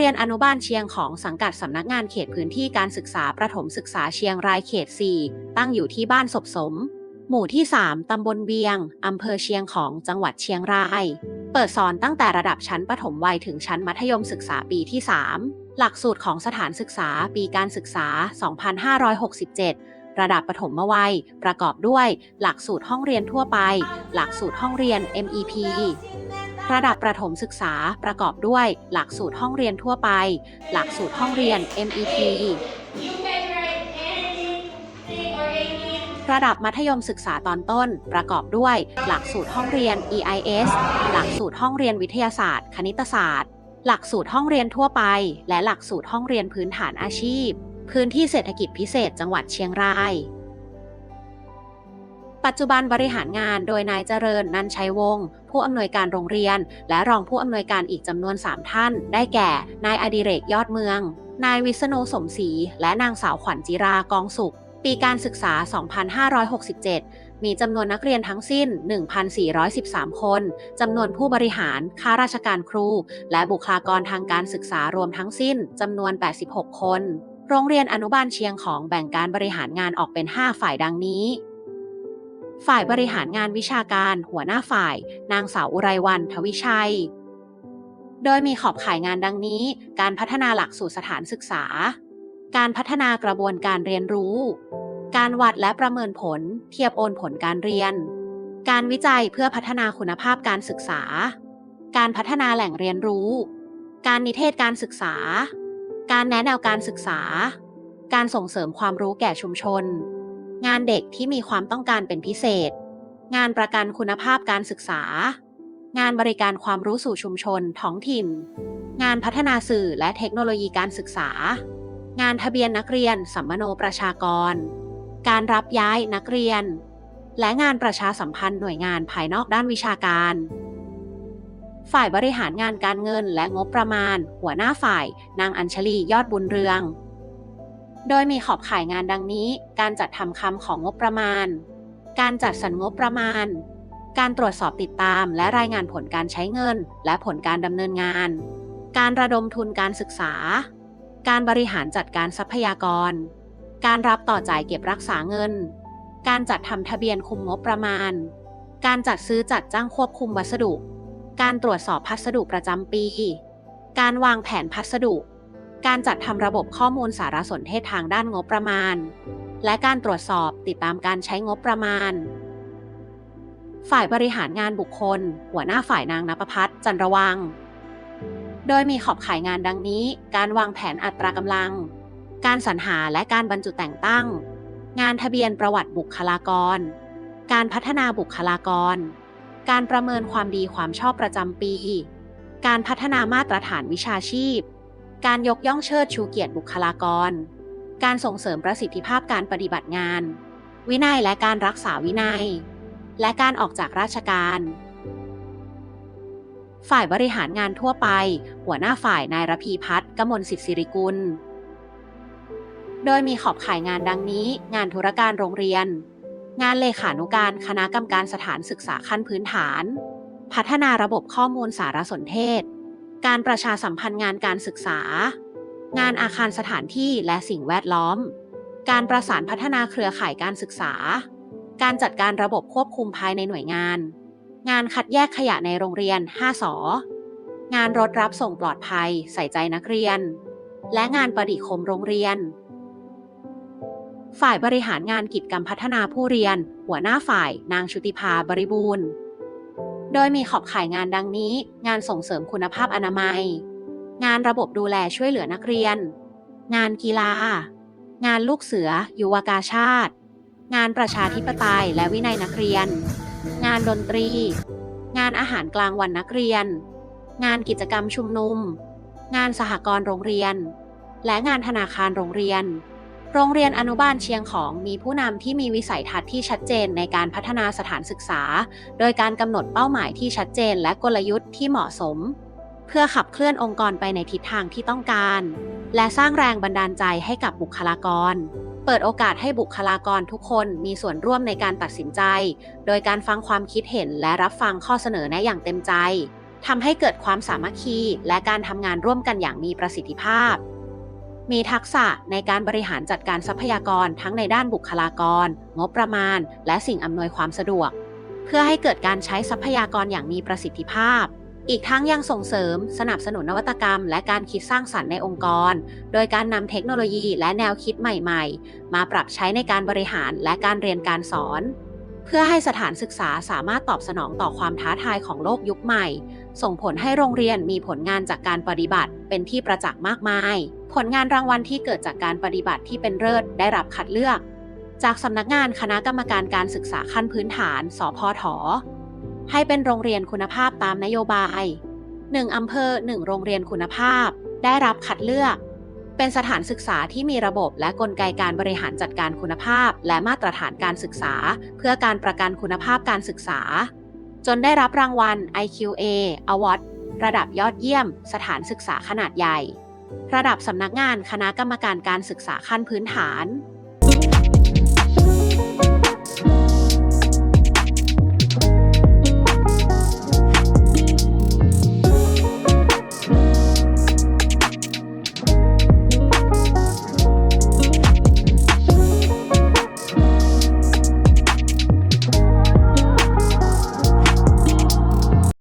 รียนอนุบาลเชียงของสังกัดสำนักงานเขตพื้นที่การศึกษาประถมศึกษาเชียงรายเขต 4 ตั้งอยู่ที่บ้านศพสม หมู่ที่ 3 ตำบลเบียง อำเภอเชียงของจังหวัดเชียงราย เปิดสอนตั้งแต่ระดับชั้นประถมวัยถึงชั้นมัธยมศึกษาปีที่ 3 หลักสูตรของสถานศึกษาปีการศึกษา 2567 ระดับประถมวัยประกอบด้วย หลักสูตรห้องเรียนทั่วไป หลักสูตรห้องเรียน MEP ระดับประถมศึกษาประกอบด้วย หลักสูตรห้องเรียนทั่วไป หลักสูตรห้องเรียน MET ระดับมัธยมศึกษาตอนต้น ประกอบด้วย หลักสูตรห้องเรียน EIS หลักสูตรห้องเรียนวิทยาศาสตร์ คณิตศาสตร์ หลักสูตรห้องเรียนทั่วไป และหลักสูตรห้องเรียนพื้นฐานอาชีพ พื้นที่เศรษฐกิจพิเศษจังหวัดเชียงรายปัจจุบันบริหารงานโดยนายเจริญนันชัยวงศ์ ผู้อำนวยการโรงเรียน และรองผู้อำนวยการอีกจำนวน 3 ท่าน ได้แก่ นายอดิเรกยอดเมือง นายวิษณุสมศรี และนางสาวขวัญจิรากองสุข ปีการศึกษา 2567 มีจำนวนนักเรียนทั้งสิ้น 1,413 คน จำนวนผู้บริหาร ข้าราชการครู และบุคลากรทางการศึกษารวมทั้งสิ้นจำนวน 86 คน โรงเรียนอนุบาลเชียงของแบ่งการบริหารงานออกเป็น 5 ฝ่ายดังนี้ ฝ่ายบริหารงานวิชาการ หัวหน้าฝ่าย นางสาวอุไรวันทวิชัย โดยมีขอบข่ายงานดังนี้ การพัฒนาหลักสูตรสถานศึกษา การพัฒนากระบวนการเรียนรู้ การวัดและประเมินผล เทียบโอนผลการเรียน การวิจัยเพื่อพัฒนาคุณภาพการศึกษา การพัฒนาแหล่งเรียนรู้ การนิเทศการศึกษา การแนะแนวการศึกษา การส่งเสริมความรู้แก่ชุมชน งานเด็กที่มีความต้องการเป็นพิเศษ งานประกันคุณภาพการศึกษา งานบริการความรู้สู่ชุมชนท้องถิ่น งานพัฒนาสื่อและเทคโนโลยีการศึกษา งานทะเบียนนักเรียนสัมมโนประชากร การรับย้ายนักเรียน และงานประชาสัมพันธ์หน่วยงานภายนอกด้านวิชาการฝ่ายบริหารงานการเงินและงบประมาณ หัวหน้าฝ่าย นางอัญชลียอดบุญเรือง โดยมีขอบข่ายงานดังนี้ การจัดทำคำของงบประมาณ การจัดสรรงบประมาณ การตรวจสอบติดตาม และรายงานผลการใช้เงิน และผลการดำเนินงาน การระดมทุนการศึกษา การบริหารจัดการทรัพยากร การรับต่อจ่ายเก็บรักษาเงิน การจัดทำทะเบียนคุมงบประมาณ การจัดซื้อจัดจ้างควบคุมวัสดุ การตรวจสอบพัสดุประจำปี การวางแผนพัสดุ การจัดทำระบบข้อมูลสารสนเทศทางด้านงบประมาณ และการตรวจสอบติดตามการใช้งบประมาณ ฝ่ายบริหารงานบุคคล หัวหน้าฝ่ายนางนภพัฒน์จันระวัง โดยมีขอบข่ายงานดังนี้ การวางแผนอัตรากำลัง การสรรหาและการบรรจุแต่งตั้ง งานทะเบียนประวัติบุคลากร การพัฒนาบุคลากร การประเมินความดีความชอบประจำปี การพัฒนามาตรฐานวิชาชีพ การยกย่องเชิดชูเกียรติบุคลากร การส่งเสริมประสิทธิภาพการปฏิบัติงาน วินัยและการรักษาวินัย และการออกจากราชการ ฝ่ายบริหารงานทั่วไป หัวหน้าฝ่ายนายรพีพัฒน์กมลสิทธิสิริกุล โดยมีขอบข่ายงานดังนี้ งานธุรการโรงเรียน งานเลขานุการคณะกรรมการสถานศึกษาขั้นพื้นฐาน พัฒนาระบบข้อมูลสารสนเทศ การประชาสัมพันธ์งานการศึกษา งานอาคารสถานที่และสิ่งแวดล้อม การประสานพัฒนาเครือข่ายการศึกษา การจัดการระบบควบคุมภายในหน่วยงาน งานคัดแยกขยะในโรงเรียน 5สองานรถรับส่งปลอดภัย ใส่ใจนักเรียน และงานประดิคมโรงเรียน ฝ่ายบริหารงานกิจกรรมพัฒนาผู้เรียน หัวหน้าฝ่าย นางชุติภาบริบูรณ์ โดยมีขอบข่ายงานดังนี้ งานส่งเสริมคุณภาพอนามัย งานระบบดูแลช่วยเหลือนักเรียน งานกีฬา งานลูกเสือ ยุวกาชาติ งานประชาธิปไตยและวินัยนักเรียน งานดนตรี งานอาหารกลางวันนักเรียน งานกิจกรรมชุมนุม งานสหกรณ์โรงเรียน และงานธนาคารโรงเรียน โรงเรียนอนุบาลเชียงของมีผู้นำที่มีวิสัยทัศน์ที่ชัดเจนในการพัฒนาสถานศึกษา โดยการกำหนดเป้าหมายที่ชัดเจนและกลยุทธ์ที่เหมาะสม เพื่อขับเคลื่อนองค์กรไปในทิศทางที่ต้องการ และสร้างแรงบันดาลใจให้กับบุคลากร เปิดโอกาสให้บุคลากรทุกคนมีส่วนร่วมในการตัดสินใจ โดยการฟังความคิดเห็นและรับฟังข้อเสนอแนะอย่างเต็มใจทำให้เกิดความสามัคคี และการทำงานร่วมกันอย่างมีประสิทธิภาพ มีทักษะในการบริหารจัดการทรัพยากรทั้งในด้านบุคลากร งบประมาณ และสิ่งอำนวยความสะดวก เพื่อให้เกิดการใช้ทรัพยากรอย่างมีประสิทธิภาพ อีกทั้งยังส่งเสริม สนับสนุนนวัตกรรม และการคิดสร้างสรรค์ในองค์กร โดยการนำเทคโนโลยีและแนวคิดใหม่ ๆ มาปรับใช้ในการบริหารและการเรียนการสอน เพื่อให้สถานศึกษาสามารถตอบสนองต่อความท้าทายของโลกยุคใหม่ ส่งผลให้โรงเรียนมีผลงานจากการปฏิบัติเป็นที่ประจักษ์มากมาย ผลงานรางวัลที่เกิดจากการปฏิบัติที่เป็นเลิศได้รับคัดเลือก จากสำนักงานคณะกรรมการการศึกษาขั้นพื้นฐาน สพท ให้เป็นโรงเรียนคุณภาพตามนโยบาย 1 อำเภอ 1 โรงเรียนคุณภาพ ได้รับคัดเลือก เป็นสถานศึกษาที่มีระบบและกลไกการบริหารจัดการคุณภาพ และมาตรฐานการศึกษา เพื่อการประกันคุณภาพการศึกษา จนได้รับรางวัล IQA Award ระดับยอดเยี่ยม สถานศึกษาขนาดใหญ่ ระดับสำนักงานคณะกรรมการการศึกษาขั้นพื้นฐาน